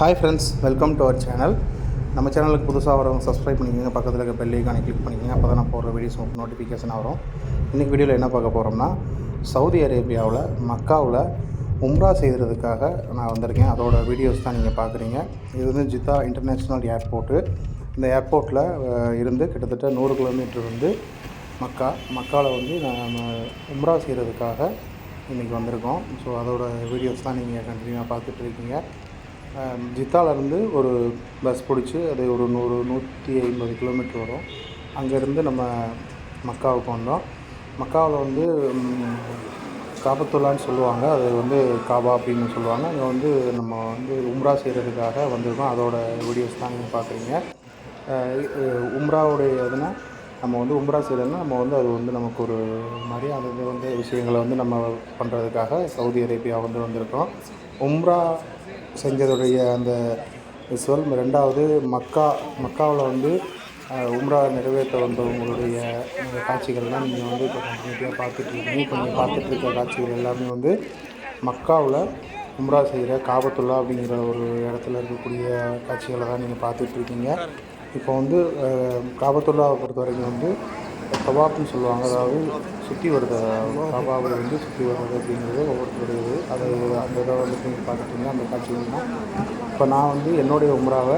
Hi friends welcome to our channel நம்ம சேனலுக்கு புதுசாக வரவங்க சப்ஸ்கிரைப் பண்ணிக்கோங்க. பக்கத்தில் இருக்க பெல் ஐக்கானை கிளிக் பண்ணிக்கோங்க. அப்போ தான் நான் போடுற வீடியோஸ் உங்களுக்கு நோட்டிஃபிகேஷன் வரும். இன்றைக்கி வீடியோவில் என்ன பார்க்க போகிறோம்னா சவுதி அரேபியாவில் மக்காவில் உம்ரா செய்கிறதுக்காக நான் வந்திருக்கேன். அதோட வீடியோஸ் தான் நீங்கள் பார்க்குறீங்க. இது வந்து ஜித்தா இன்டர்நேஷ்னல் ஏர்போர்ட்டு இந்த ஏர்போர்ட்டில் இருந்து கிட்டத்தட்ட நூறு கிலோமீட்டர் வந்து மக்கா. மக்காவில் வந்து நான் உம்ரா செய்கிறதுக்காக இன்றைக்கி வந்திருக்கோம். ஸோ அதோட வீடியோஸ் தான் நீங்கள் கண்டினியூவாக பார்த்துட்ருக்கீங்க ஜித்தாலேருந்து ஒரு பஸ் பிடிச்சி அது ஒரு நூறு நூற்றி ஐம்பது கிலோமீட்டர் வரும். அங்கேருந்து நம்ம மக்காவுக்கு வந்தோம். மக்காவில் வந்து காபத்துல்லான்னு சொல்லுவாங்க. அது வந்து காபா அப்படின்னு சொல்லுவாங்க. அங்கே வந்து நம்ம வந்து உம்ரா செய்கிறதுக்காக வந்திருக்கோம். அதோட வீடியோஸ் தான் நீங்கள் பார்க்குறீங்க உம்ராவுடைய எதுனா நம்ம வந்து உம்ரா செய்கிறோம்னா நம்ம வந்து அது வந்து நமக்கு ஒரு மாதிரி அது இது வந்து விஷயங்களை வந்து நம்ம பண்ணுறதுக்காக சவுதி அரேபியா வந்து வந்திருக்கோம். உம்ரா செஞ்சதுடைய அந்த சொல். ரெண்டாவது மக்கா மக்காவில் வந்து உம்ரா நிறைவேற்ற வந்தவங்களுடைய காட்சிகள்லாம் நீங்கள் வந்து இப்போ கண்டினியூட்டியாக பார்த்துட்ருக்கீங்க இப்போ நீங்கள் பார்த்துட்டு இருக்க காட்சிகள் எல்லாமே வந்து மக்காவில் உம்ரா செய்கிற காபத்துல்லா அப்படிங்கிற ஒரு இடத்துல இருக்கக்கூடிய காட்சிகளை தான் நீங்கள் பார்த்துட்ருக்கீங்க இப்போ வந்து அஹ், காபத்துல்லாவை பொறுத்த வரைக்கும் வந்து கபாப்னு சொல்லுவாங்க. அதாவது சுற்றி வருது கபாபை வந்து சுற்றி வர்றது அப்படிங்கிறது ஒவ்வொருத்தருடைய இது அது அந்த இதை வந்து நீங்கள் பார்த்துட்டீங்க அந்த காட்சிகள் தான் இப்போ நான் வந்து என்னுடைய உம்ராவை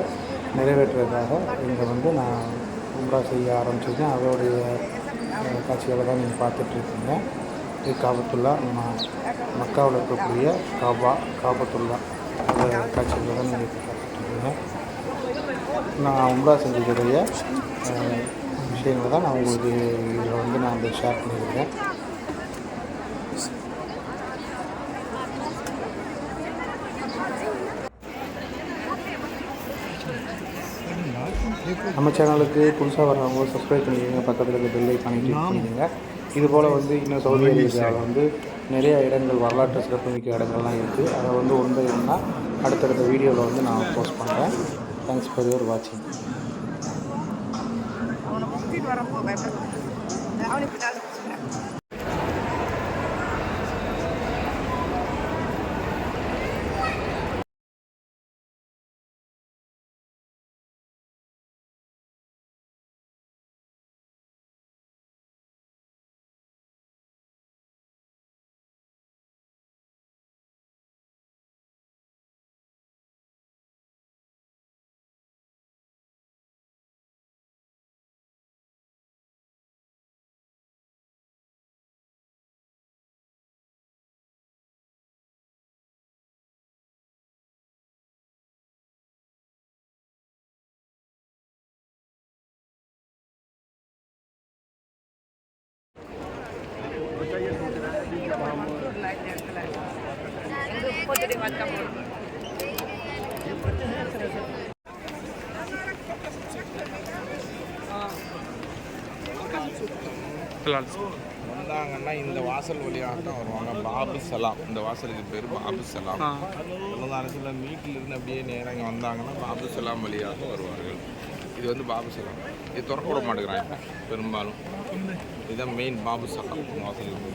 நிறைவேற்றுறதுக்காக இங்கே வந்து நான் உம்ரா செய்ய ஆரம்பிச்சிருக்கேன் அதோடைய காட்சிகளை தான் நீங்கள் பார்த்துட்ருக்கீங்க இது காபத்துல்லா நம்ம மக்காவில் இருக்கக்கூடிய காபா காபத்துல்லா. அந்த காட்சிகளை தான் நீங்கள் பார்த்துட்ருக்கீங்க நான் உம்ரா செஞ்சதுடைய விஷயங்களை தான் நான் உங்களுக்கு இதில் வந்து நான் வந்து ஷேர் பண்ணியிருக்கேன். நம்ம சேனலுக்கு புதுசாக வர்றவங்க சப்ஸ்கிரைப் பண்ணிக்கோங்க. பக்கத்தில் இருக்க பெல் ஐக்கானை கிளிக் பண்ணிக்கோங்க. இது போல் வந்து இன்னும் சவுதி அரேபியாவில் வந்து நிறைய இடங்கள் வரலாற்று சிறப்புமிக்க இடங்கள்லாம் இருக்குது அதை வந்து ஒன்று ஒன்றா அடுத்தடுத்த வீடியோவில் வந்து நான் போஸ்ட் பண்ணுறேன் தேங்க்ஸ் ஃபார் யுவர் வாட்சிங் அவனை கூட்டிட்டு வரப்போ பயப்படுறேன். அவனுக்கு பின்னால் வந்தாங்கன்னா இந்த வாசல் வழியாக தான் வருவாங்க. பாபு சலாம். இந்த வாசலுக்கு பேர் பாபு சலாம். அனுப்பில் மீட்டில் இருந்து அப்படியே நேராக இங்கே வந்தாங்கன்னா பாபு சலாம் வழியாக வருவார்கள். இது வந்து பாபு சலாம். இது திறக்க விட மாட்டேங்கிறாங்க. பெரும்பாலும். இதுதான் மெயின் பாபு சலாம். வாசலுக்கு